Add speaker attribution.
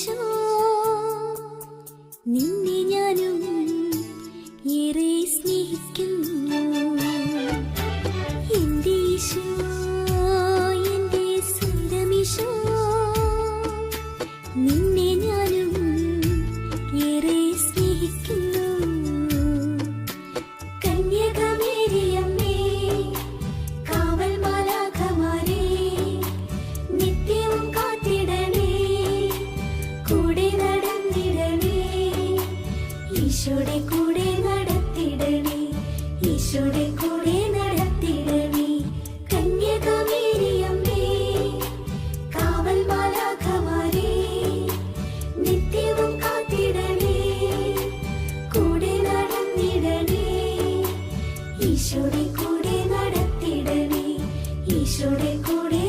Speaker 1: യേശോ നിന്നെ ഞാനും ഏറെ സ്നേഹിക്കുന്നു. എന്റെ ഈശോ എന്റെ സ്വന്തം ഈശോ നിന്നെ ഈശോടെ കൂടെ നടത്തിടവേ ഈശോടെ കൂടെ